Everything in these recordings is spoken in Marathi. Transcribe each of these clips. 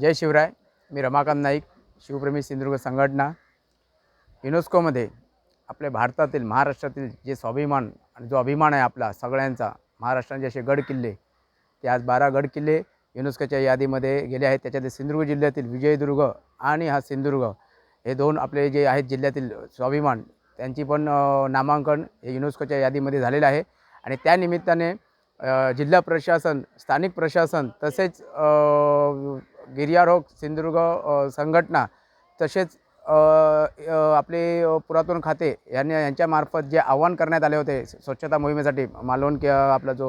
जय शिवराय. मी रमाकांत नाईक शिवप्रेमी सिंधुदुर्ग संघटना. युनेस्कोमध्ये आपल्या भारतातील महाराष्ट्रातील जे स्वाभिमान आणि जो अभिमान आहे आपला सगळ्यांचा महाराष्ट्राचे असे गड किल्ले ते आज बारा गड किल्ले युनेस्कोच्या यादीमध्ये गेले आहेत. त्याच्यातील सिंधुदुर्ग जिल्ह्यातील विजयदुर्ग आणि हा सिंधुदुर्ग हे दोन आपले जे आहेत जिल्ह्यातील स्वाभिमान त्यांची पण नामांकन हे युनेस्कोच्या यादीमध्ये झालेलं आहे. आणि त्यानिमित्ताने जिल्हा प्रशासन स्थानिक प्रशासन तसेच अ, गिर्यारोहक सिंधुदुर्ग संघटना तसेच आपले पुरातन खाते यांनी यांच्यामार्फत जे आव्हान करण्यात आले होते स्वच्छता मोहिमेसाठी मालवण कि आपला जो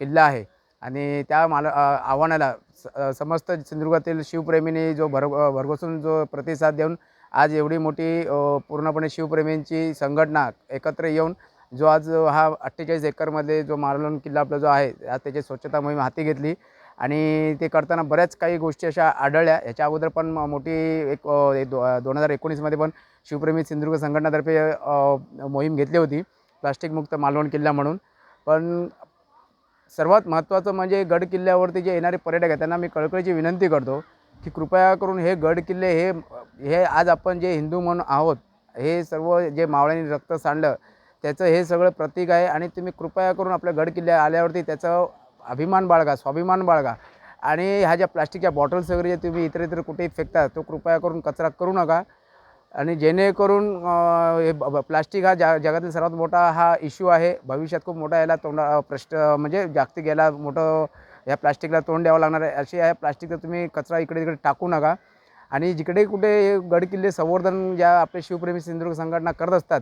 किल्ला आहे आणि त्या माल आव्हानाला स समस्त सिंधुदुर्गातील शिवप्रेमींनी जो भर भरघोसून जो प्रतिसाद देऊन आज एवढी मोठी पूर्णपणे शिवप्रेमींची संघटना एकत्र येऊन जो आज हा अठ्ठेचाळीस एकरमध्ये जो मालवण किल्ला आपला जो आहे आज त्याची स्वच्छता मोहीम हाती घेतली. आणि ते करताना बऱ्याच काही गोष्टी अशा आढळल्या. ह्याच्या अगोदर पण मोठी एक दो दोन हजार एकोणीसमध्ये पण शिवप्रेमी सिंधुदुर्ग संघटनातर्फे मोहीम घेतली होती. प्लास्टिकमुक्त मालवण किल्ला म्हणून. पण सर्वात महत्त्वाचं म्हणजे गड किल्ल्यावरती जे येणारे पर्यटक आहेत त्यांना मी कळकळीची विनंती करतो की कृपया करून हे गड किल्ले हे हे आज आपण जे हिंदू म्हणून आहोत हे सर्व जे मावळ्यांनी रक्त सांडलं त्याचं हे सगळं प्रतीक आहे आणि तुम्ही कृपया करून आपल्या गडकिल्ल्या आल्यावरती त्याचं अभिमान बाळगा स्वाभिमान बाळगा. आणि ह्या ज्या प्लास्टिकच्या बॉटल्स वगैरे जे तुम्ही इतर इतर कुठेही फेकता तो कृपया करून कचरा करू नका. आणि जेणेकरून हे प्लास्टिक हा जा जगातील सर्वात मोठा हा इश्यू आहे. भविष्यात खूप मोठा याला तोंडा प्रश्न म्हणजे जागतिक याला मोठं या प्लास्टिकला तोंड द्यावं लागणार आहे. अशी आहे प्लास्टिकचा तुम्ही कचरा इकडे तिकडे टाकू नका. आणि जिकडे कुठे गडकिल्ले संवर्धन ज्या आपले शिवप्रेमी सिंधुदुर्ग संघटना करत असतात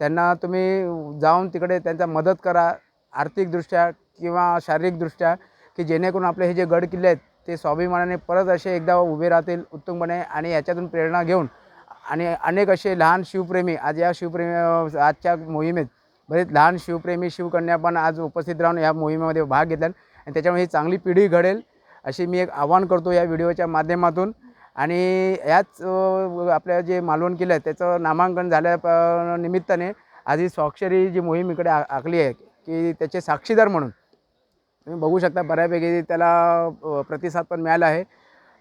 त्यांना तुम्ही जाऊन तिकडे त्यांचा मदत करा आर्थिकदृष्ट्या किंवा शारीरिकदृष्ट्या की जेणेकरून आपले हे जे गड किल्ले आहेत ते स्वाभिमानाने परत असे एकदा उभे राहतील उत्तमपणे आणि याच्यातून प्रेरणा घेऊन आणि अनेक असे लहान शिवप्रेमी आज या शिवप्रेमी आजच्या मोहिमेत बरेच लहान शिवप्रेमी शिवकन्या पण आज उपस्थित राहून या मोहिमेमध्ये भाग घेतला आणि त्याच्यामुळे ही चांगली पिढी घडेल अशी मी एक आवाहन करतो या व्हिडिओच्या माध्यमातून. आणि याच आपल्या जे मालवण किल्ले आहे त्याचं नामांकन झाल्या निमित्ताने आज ही स्वाक्षरी जी मोहीम इकडे आ- आखली आहे की त्याचे साक्षीदार म्हणून. तुम्ही बघू शकता बऱ्यापैकी त्याला प्रतिसाद पण मिळाला आहे.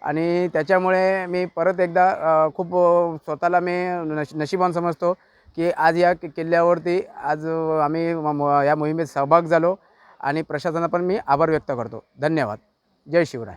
आणि त्याच्यामुळे मी परत एकदा खूप स्वतःला मी नश नशिबान समजतो की आज या कि किल्ल्यावरती आज आम्ही म- या मोहिमेत सहभाग झालो आणि प्रशासनाला पण मी आभार व्यक्त करतो. धन्यवाद. जय शिवराय.